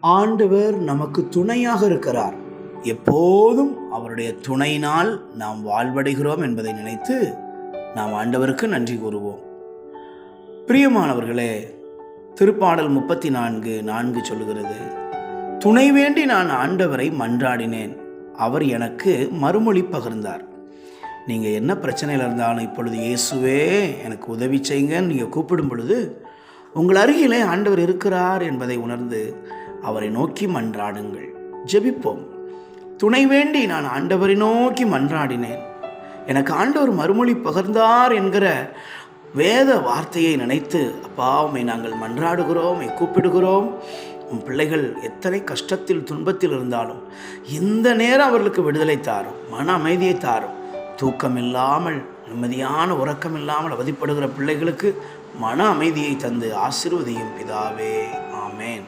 ஆண்டவர் நமக்கு துணையாக இருக்கிறார். எப்போதும் அவருடைய துணையினால் நாம் வாழ்வடைகிறோம் என்பதை நினைத்து நாம் ஆண்டவருக்கு நன்றி கூறுவோம். பிரியமானவர்களே திருப்பாடல் முப்பத்தி நான்கு நான்கு சொல்லுகிறது துணை வேண்டி நான் ஆண்டவரை மன்றாடினேன். அவர் எனக்கு மறுமொழி பகிர்ந்தார். நீங்கள் என்ன பிரச்சனையில் இருந்தாலும் இப்பொழுது இயேசுவே எனக்கு உதவி செய்யுங்கன்னு நீங்கள் கூப்பிடும் பொழுது உங்கள் அருகிலே ஆண்டவர் இருக்கிறார் என்பதை உணர்ந்து அவரை நோக்கி மன்றாடுங்கள். ஜெபிப்போம். துணை வேண்டி நான் ஆண்டவரை நோக்கி மன்றாடினேன். எனக்கு ஆண்டவர் மறுமொழி பகர்ந்தார் என்கிற வேத வார்த்தையை நினைத்து அப்பா உம்மை நாங்கள் மன்றாடுகிறோம் கூப்பிடுகிறோம். உன் பிள்ளைகள் எத்தனை கஷ்டத்தில் துன்பத்தில் இருந்தாலும் இந்த நேரம் அவர்களுக்கு விடுதலை தாரும் மன அமைதியை தாரும். தூக்கம் இல்லாமல் நிம்மதியான உறக்கம் இல்லாமல் அவதிப்படுகிற பிள்ளைகளுக்கு மன அமைதியை தந்து ஆசிர்வதியும் பிதாவே. ஆமேன்.